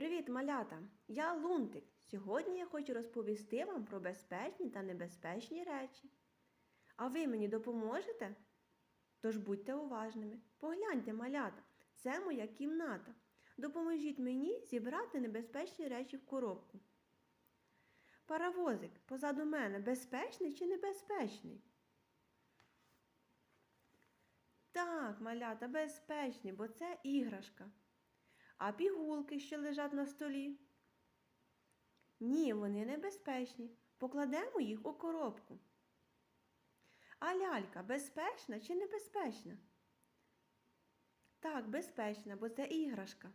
Привіт, малята! Я Лунтик. Сьогодні я хочу розповісти вам про безпечні та небезпечні речі. А ви мені допоможете? Тож будьте уважними. Погляньте, малята, це моя кімната. Допоможіть мені зібрати небезпечні речі в коробку. Паровозик позаду мене безпечний чи небезпечний? Так, малята, безпечний, бо це іграшка. А пігулки, що лежать на столі? Ні, вони небезпечні. Покладемо їх у коробку. А лялька безпечна чи небезпечна? Так, безпечна, бо це іграшка.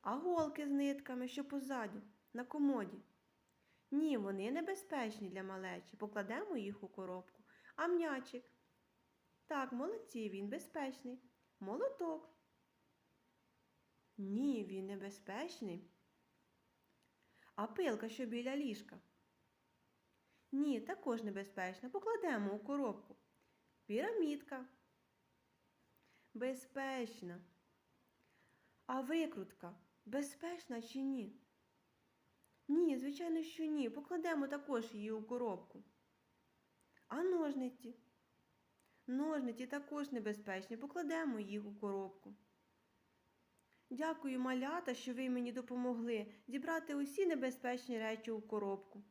А голки з нитками, що позаду, на комоді. Ні, вони небезпечні для малечі. Покладемо їх у коробку. А м'ячик? Так, молодці, він безпечний. Молоток. Ні, він небезпечний. А пилка, що біля ліжка? Ні, також небезпечна. Покладемо у коробку. Пірамідка. Безпечна. А викрутка безпечна чи ні? Ні, звичайно, що ні. Покладемо також її у коробку. А ножниці? Ножниці також небезпечні. Покладемо їх у коробку. Дякую, малята, що ви мені допомогли зібрати усі небезпечні речі у коробку.